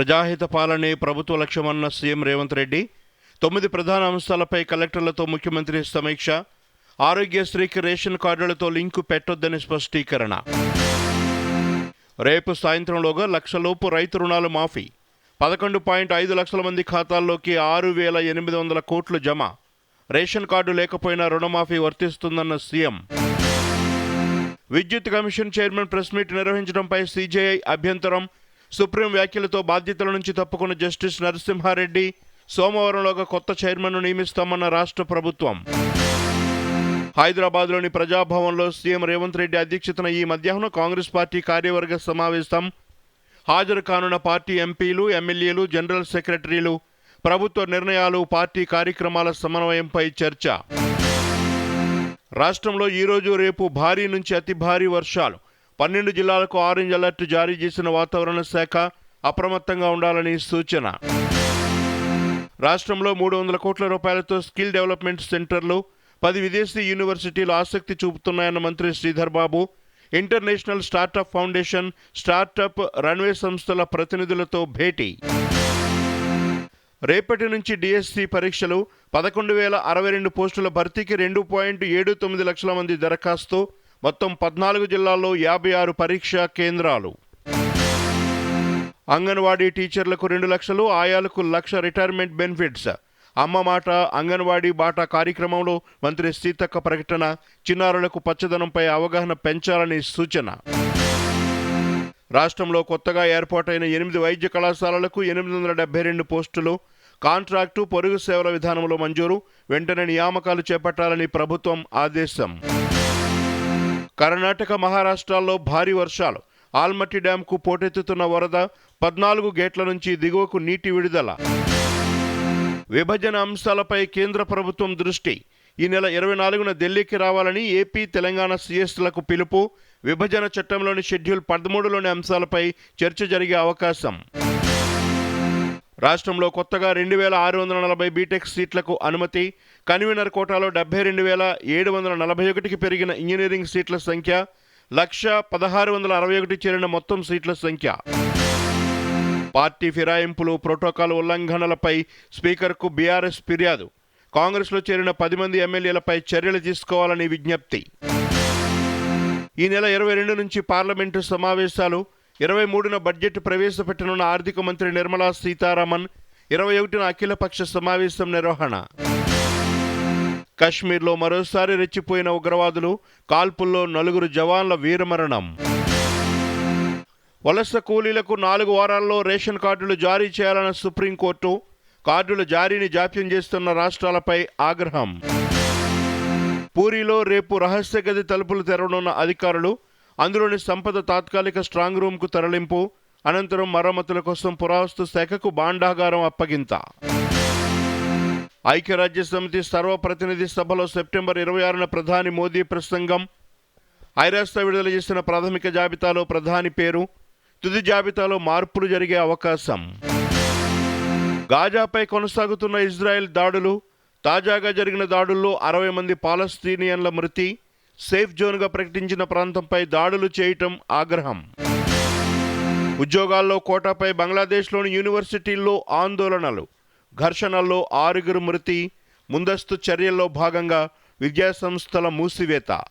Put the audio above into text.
ప్రజాహిత పాలనే ప్రభుత్వ లక్ష్యమన్న సీఎం రేవంత్ రెడ్డి తొమ్మిది ప్రధాన అంశాలపై కలెక్టర్లతో ముఖ్యమంత్రి సమీక్ష ఆరోగ్యశ్రీకి రేషన్ కార్డులతో లింకు పెట్టొద్దని స్పష్టీకరణ. రేపు సాయంత్రంలోగా లక్షలోపు రైతు రుణాలు మాఫీ. పదకొండు పాయింట్ ఐదు లక్షల మంది ఖాతాల్లోకి ఆరు వేల ఎనిమిది వందల కోట్లు జమ. రేషన్ కార్డు లేకపోయినా రుణమాఫీ వర్తిస్తుందన్న సీఎం. విద్యుత్ కమిషన్ చైర్మన్ ప్రెస్ మీట్ నిర్వహించడంపై సీజేఐ అభ్యంతరం సుప్రీం వ్యాఖ్యలతో బాధ్యతల నుంచి తప్పుకున్న జస్టిస్ నరసింహారెడ్డి సోమవారంలోగా కొత్త చైర్మన్ను నియమిస్తామన్న రాష్ట్ర ప్రభుత్వం. హైదరాబాద్లోని ప్రజాభవన్లో సీఎం రేవంత్ రెడ్డి అధ్యక్షతన ఈ మధ్యాహ్నం కాంగ్రెస్ పార్టీ కార్యవర్గ సమావేశం. హాజరు కానున్న పార్టీ ఎంపీలు ఎమ్మెల్యేలు జనరల్ సెక్రటరీలు ప్రభుత్వ నిర్ణయాలు పార్టీ కార్యక్రమాల సమన్వయంపై చర్చ. రాష్ట్రంలో ఈరోజు రేపు భారీ నుంచి అతి భారీ వర్షాలు. పన్నెండు జిల్లాలకు ఆరెంజ్ అలర్ట్ జారీ చేసిన వాతావరణ శాఖ అప్రమత్తంగా ఉండాలని సూచన. రాష్ట్రంలో మూడు వందల కోట్ల రూపాయలతో స్కిల్ డెవలప్మెంట్ సెంటర్లు పది విదేశీ యూనివర్సిటీలు ఆసక్తి చూపుతున్నాయన్న మంత్రి Sridhar Babu International Startup Foundation Startup Runway సంస్థల ప్రతినిధులతో భేటీ. రేపటి నుంచి డిఎస్సి పరీక్షలు పదకొండు వేల అరవై రెండు పోస్టుల భర్తీకి రెండు పాయింట్ ఏడు తొమ్మిది లక్షల మంది దరఖాస్తు మొత్తం పద్నాలుగు జిల్లాల్లో యాభై ఆరు పరీక్షా కేంద్రాలు. అంగన్వాడీ టీచర్లకు రెండు లక్షలు ఆయాలకు లక్ష రిటైర్మెంట్ బెనిఫిట్స్. అమ్మ మాట అంగన్వాడీ బాట కార్యక్రమంలో మంత్రి సీతక్క ప్రకటన చిన్నారులకు పచ్చదనంపై అవగాహన పెంచాలని సూచన. రాష్ట్రంలో కొత్తగా ఏర్పాటైన ఎనిమిది వైద్య కళాశాలలకు ఎనిమిది వందల డెబ్బై రెండు పోస్టులు కాంట్రాక్టు పొరుగు సేవల విధానంలో మంజూరు వెంటనే నియామకాలు చేపట్టాలని ప్రభుత్వం ఆదేశం. కర్ణాటక మహారాష్ట్రాల్లో భారీ వర్షాలు. ఆల్మట్టి డ్యాంకు పోటెత్తుతున్న వరద పద్నాలుగు గేట్ల నుంచి దిగువకు నీటి విడుదల. విభజన అంశాలపై కేంద్ర ప్రభుత్వం దృష్టి. ఈ నెల ఇరవై నాలుగున ఢిల్లీకి రావాలని ఏపీ తెలంగాణ సీఎస్లకు పిలుపు. విభజన చట్టంలోని షెడ్యూల్ పదమూడులోని అంశాలపై చర్చ జరిగే అవకాశం. రాష్ట్రంలో కొత్తగా రెండు వేల ఆరు వందల నలభై బీటెక్ సీట్లకు అనుమతి కన్వీనర్ కోటాలో డెబ్బై రెండు వేల ఏడు వందల నలభై ఒకటికి పెరిగిన ఇంజనీరింగ్ సీట్ల సంఖ్య లక్ష పదహారు వందల అరవై ఒకటి చేరిన మొత్తం సీట్ల సంఖ్య. పార్టీ ఫిరాయింపులు ప్రోటోకాల్ ఉల్లంఘనలపై స్పీకర్కు బీఆర్ఎస్ ఫిర్యాదు. కాంగ్రెస్లో చేరిన పది మంది ఎమ్మెల్యేలపై చర్యలు తీసుకోవాలని విజ్ఞప్తి. ఈ నెల ఇరవై రెండు నుంచి పార్లమెంటు సమావేశాలు ఇరవై మూడున బడ్జెట్ ప్రవేశపెట్టనున్న ఆర్థిక మంత్రి నిర్మలా సీతారామన్ ఇరవై ఒకటిన అఖిలపక్ష సమావేశం నిర్వహణ. కశ్మీర్లో మరోసారి రెచ్చిపోయిన ఉగ్రవాదులు కాల్పుల్లో నలుగురు జవాన్ల వీరమరణం. వలస కూలీలకు నాలుగు వారాల్లో రేషన్ కార్డులు జారీ చేయాలన్న సుప్రీంకోర్టు కార్డుల జారీని జాప్యం చేస్తున్న రాష్ట్రాలపై ఆగ్రహం. పూరిలో రేపు రహస్య గది తలుపులు తెరవనున్న అధికారులు అందులోని సంపద తాత్కాలిక స్ట్రాంగ్ రూమ్కు తరలింపు అనంతరం మరమ్మతుల కోసం పురావస్తు శాఖకు బాండాగారం అప్పగింత. ఐక్యరాజ్య సమితి సర్వప్రతినిధి సభలో సెప్టెంబర్ ఇరవై ఆరున ప్రధాని మోదీ ప్రసంగం ఐరాస్త విడుదల చేసిన ప్రాథమిక జాబితాలో ప్రధాని పేరు తుది జాబితాలో మార్పులు జరిగే అవకాశం. గాజాపై కొనసాగుతున్న ఇజ్రాయెల్ దాడులు తాజాగా జరిగిన దాడుల్లో అరవై మంది పాలస్తీనియన్ల మృతి సేఫ్ జోన్గా ప్రకటించిన ప్రాంతంపై దాడులు చేయటం ఆగ్రహం. ఉద్యోగాల్లో కోటాపై బంగ్లాదేశ్లోని యూనివర్సిటీల్లో ఆందోళనలు. ఘర్షణల్లో ఆరుగురు మృతి ముందస్తు చర్యల్లో భాగంగా విద్యాసంస్థల మూసివేత.